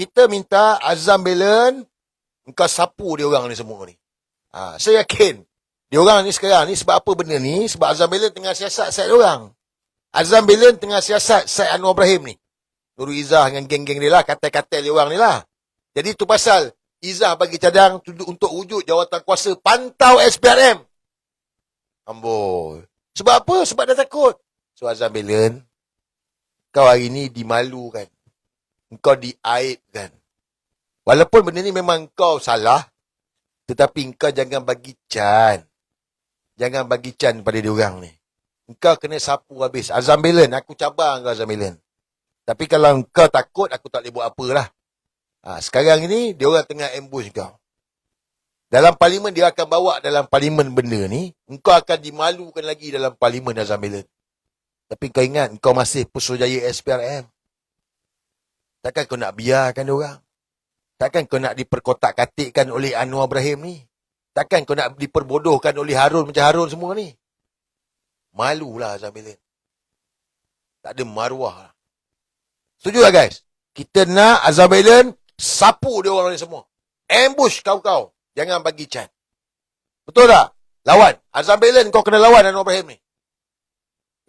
kita minta Azam Belen, engkau sapu dia orang ni semua ni. Ha, saya yakin, dia orang ni sekarang ni sebab apa benda ni? Sebab Azam Belen tengah siasat side dia orang. Azam Belen tengah siasat side Anwar Ibrahim ni. Nurul Izzah dengan geng-geng dia lah, katil-katil dia orang ni lah. Jadi tu pasal Izzah bagi cadang tu- untuk wujud jawatan kuasa pantau SPRM. Amboi. Sebab apa? Sebab dah takut. So Azam Belen, kau hari ni dimalukan. Kau diaibkan. Walaupun benda ni memang kau salah, tetapi kau jangan bagi can. Jangan bagi can pada diorang ni. Kau kena sapu habis. Azam Belen, aku cabar kau Azam Belen. Tapi kalau kau takut, aku tak boleh buat apa lah. Ha, sekarang ini, dia orang tengah ambush kau. Dalam parlimen, dia akan bawa dalam parlimen benda ni. Engkau akan dimalukan lagi dalam parlimen Azam Belen. Tapi kau ingat, kau masih Putrajaya SPRM. Takkan kau nak biarkan dia orang? Takkan kau nak diperkotak-katikkan oleh Anwar Ibrahim ni? Takkan kau nak diperbodohkan oleh Harun macam Harun semua ni? Malulah Azam Belen. Tak ada maruah. lah. Setuju tak guys? Kita nak Azam Belen sapu dia orang ni semua. Ambush kau-kau. Jangan bagi can. Betul tak? Lawan. Azam Belen kau kena lawan Anwar Ibrahim ni.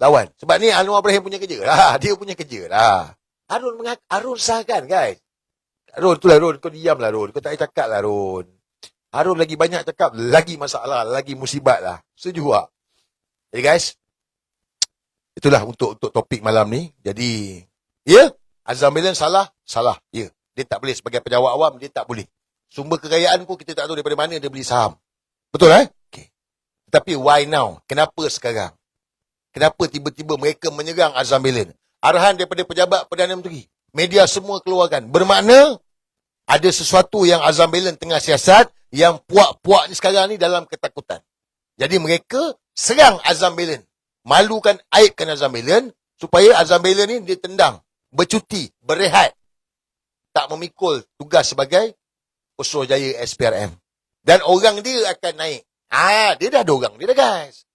Lawan. Sebab ni Anwar Ibrahim punya kerja lah. Dia punya kerja lah. Harun mengak Harun sahkan guys. Harun tu lah Harun. Kau diam lah Harun. Kau tak payah cakap lah Harun. Harun lagi banyak cakap. Lagi masalah. Lagi musibat lah. Setuju tak? Jadi guys. Itulah untuk untuk topik malam ni. Jadi. Ya. Azam Belen salah. Salah. Ya. Dia tak boleh sebagai pejabat awam. Dia tak boleh. Sumber kekayaan pun kita tak tahu daripada mana dia beli saham. Betul eh? Okay. Tetapi why now? Kenapa sekarang? Kenapa tiba-tiba mereka menyerang Azam Belen? Arahan daripada pejabat Perdana Menteri. Media semua keluarkan. Bermakna ada sesuatu yang Azam Belen tengah siasat yang puak-puak ni sekarang ni dalam ketakutan. Jadi mereka serang Azam Belen. Malukan, aibkan Azam Belen supaya Azam Belen ni dia tendang. Bercuti, berehat. Tak memikul tugas sebagai Usul Jaya SPRM. Dan orang dia akan naik. Ah, dia dah ada orang dia dah guys.